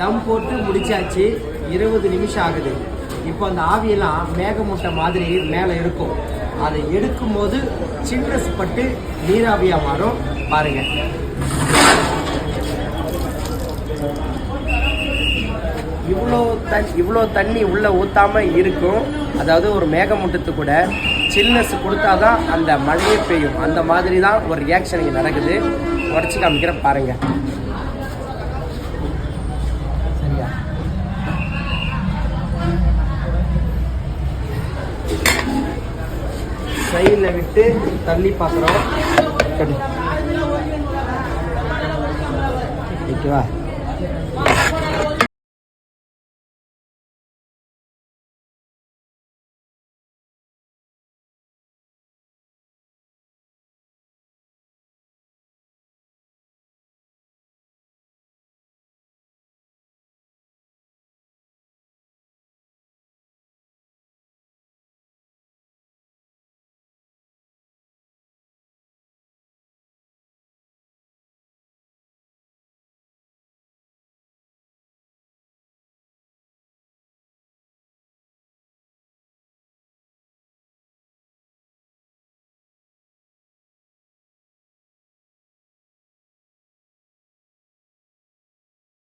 தம் போட்டு முடிச்சாச்சு. இருபது நிமிஷம் ஆகுது. இப்போ அந்த ஆவியெல்லாம் மேகமூட்டை மாதிரி மேலே இருக்கும். அதை எடுக்கும் போது சில்னஸ் பட்டு நீராவியாக மாறும். பாருங்க. இவ்வளோ தண் இவ்வளோ தண்ணி உள்ளே ஊற்றாம இருக்கும். அதாவது ஒரு மேகமூட்டத்து கூட சில்னஸ் கொடுத்தா தான் அந்த மழையே பெய்யும். அந்த மாதிரி தான் ஒரு ரியாக்ஷன் இங்கே நடக்குது. உடச்சி காமிக்கிறேன் பாருங்கள் சைடில் விட்டு தள்ளி பார்க்குறோம். ஓகேவா